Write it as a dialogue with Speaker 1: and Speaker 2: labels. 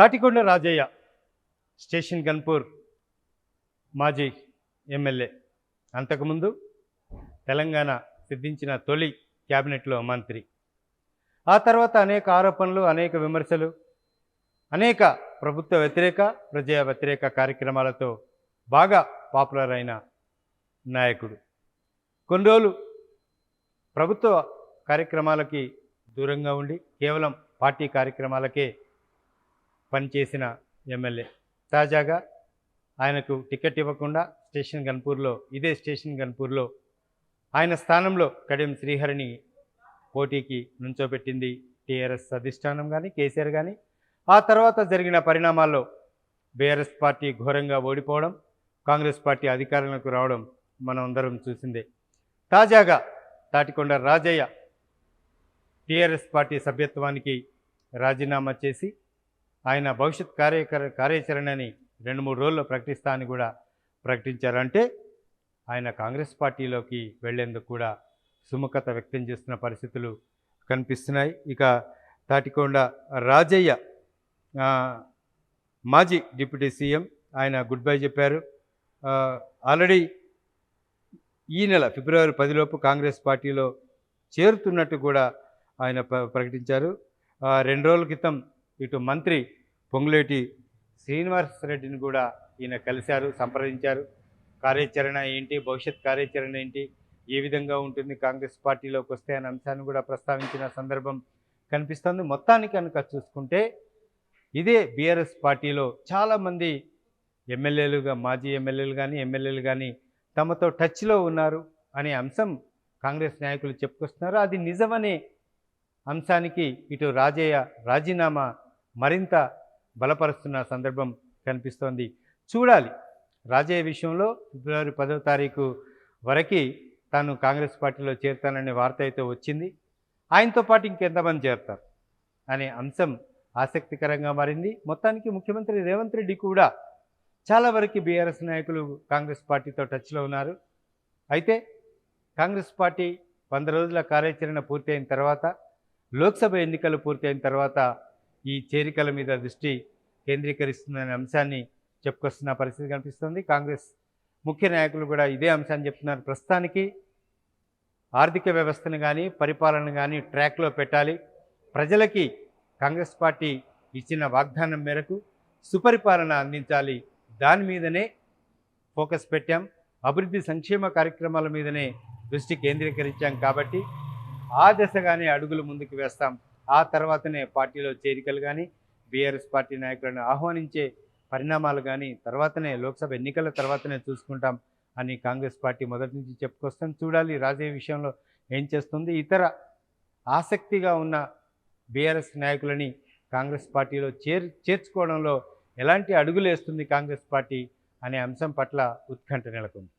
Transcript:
Speaker 1: Tatikonda Rajaiah station Ghanpur మాజీ MLA. అంతకుముందు తెలంగాణ సిద్ధించిన తొలి క్యాబినెట్లో మంత్రి. ఆ తర్వాత అనేక ఆరోపణలు అనేక విమర్శలు అనేక ప్రభుత్వ వ్యతిరేక ప్రజా వ్యతిరేక కార్యక్రమాలతో బాగా పాపులర్ అయిన నాయకుడు. కొన్ని రోజులు ప్రభుత్వ కార్యక్రమాలకి దూరంగా ఉండి కేవలం పార్టీ కార్యక్రమాలకే పనిచేసిన ఎమ్మెల్యే. తాజాగా ఆయనకు టికెట్ ఇవ్వకుండా స్టేషన్ గన్పూర్లో ఇదే స్టేషన్ గన్పూర్లో ఆయన స్థానంలో కడియం శ్రీహరిని పోటీకి నుంచోబెట్టింది టీఆర్ఎస్ అధిష్టానం కానీ కేసీఆర్ కానీ ఆ తర్వాత జరిగిన పరిణామాల్లో బీఆర్ఎస్ పార్టీ ఘోరంగా ఓడిపోవడం కాంగ్రెస్ పార్టీ అధికారంలోకి రావడం మనం అందరం చూసిందే. తాజాగా తాటికొండ రాజయ్య టీఆర్ఎస్ పార్టీ సభ్యత్వానికి రాజీనామా చేసి ఆయన భవిష్యత్ కార్యకర కార్యాచరణని రెండు మూడు రోజుల్లో ప్రకటిస్తా అని కూడా ప్రకటించారంటే ఆయన కాంగ్రెస్ పార్టీలోకి వెళ్ళేందుకు కూడా సుముఖత వ్యక్తం చేస్తున్న పరిస్థితులు కనిపిస్తున్నాయి. ఇక తాటికొండ రాజయ్య మాజీ డిప్యూటీ సీఎం ఆయన గుడ్ బై చెప్పారు. ఆల్రెడీ ఈ నెల ఫిబ్రవరి పదిలోపు కాంగ్రెస్ పార్టీలో చేరుతున్నట్టు కూడా ఆయన ప్రకటించారు. రెండు రోజుల క్రితం ఇటు మంత్రి పొంగులేటి శ్రీనివాస్ రెడ్డిని కూడా ఈయన కలిశారు సంప్రదించారు. కార్యాచరణ ఏంటి? భవిష్యత్ కార్యాచరణ ఏంటి? ఏ విధంగా ఉంటుంది? కాంగ్రెస్ పార్టీలోకి వస్తే అనే అంశాన్ని కూడా ప్రస్తావించిన సందర్భం కనిపిస్తుంది. మొత్తానికి కనుక చూసుకుంటే ఇదే బీఆర్ఎస్ పార్టీలో చాలామంది ఎమ్మెల్యేలుగా మాజీ ఎమ్మెల్యేలు కానీ ఎమ్మెల్యేలు కానీ తమతో టచ్లో ఉన్నారు అనే అంశం కాంగ్రెస్ నాయకులు చెప్పుకొస్తున్నారు. అది నిజమనే అంశానికి ఇటు రాజయ్య రాజీనామా మరింత బలపరుస్తున్న సందర్భం కనిపిస్తోంది. చూడాలి. రాజయ్య విషయంలో ఫిబ్రవరి పదో తారీఖు వరకు తాను కాంగ్రెస్ పార్టీలో చేరుతాననే వార్త అయితే వచ్చింది. ఆయనతో పాటు ఇంకెంతమంది చేరుతారు? అనే అంశం ఆసక్తికరంగా మారింది. మొత్తానికి ముఖ్యమంత్రి రేవంత్ రెడ్డి కూడా చాలా వరకు బీఆర్ఎస్ నాయకులు కాంగ్రెస్ పార్టీతో టచ్లో ఉన్నారు. అయితే కాంగ్రెస్ పార్టీ వంద రోజుల కార్యాచరణ పూర్తయిన తర్వాత లోక్సభ ఎన్నికలు పూర్తయిన తర్వాత ఈ చేరికల మీద దృష్టి కేంద్రీకరిస్తుందనే అంశాన్ని చెప్పుకొస్తున్న పరిస్థితి కనిపిస్తుంది. కాంగ్రెస్ ముఖ్య నాయకులు కూడా ఇదే అంశాన్ని చెప్తున్నారు. ప్రస్తుతానికి ఆర్థిక వ్యవస్థను కానీ పరిపాలన కానీ ట్రాక్లో పెట్టాలి. ప్రజలకి కాంగ్రెస్ పార్టీ ఇచ్చిన వాగ్దానం మేరకు సుపరిపాలన అందించాలి. దాని మీదనే ఫోకస్ పెట్టాం. అభివృద్ధి సంక్షేమ కార్యక్రమాల మీదనే దృష్టి కేంద్రీకరించాం కాబట్టి ఆ దశగానే అడుగులు ముందుకు వేస్తాం. ఆ తర్వాతనే పార్టీలో చేరికలు కానీ బీఆర్ఎస్ పార్టీ నాయకులను ఆహ్వానించే పరిణామాలు కానీ తర్వాతనే లోక్సభ ఎన్నికల తర్వాతనే చూసుకుంటాం అని కాంగ్రెస్ పార్టీ మొదటి నుంచి చెప్పుకొస్తాం. చూడాలి రాజయ్య విషయంలో ఏం చేస్తుంది. ఇతర ఆసక్తిగా ఉన్న బీఆర్ఎస్ నాయకులని కాంగ్రెస్ పార్టీలో చేర్ చేర్చుకోవడంలో ఎలాంటి అడుగులు వేస్తుంది కాంగ్రెస్ పార్టీ అనే అంశం పట్ల ఉత్కంఠ నెలకొంది.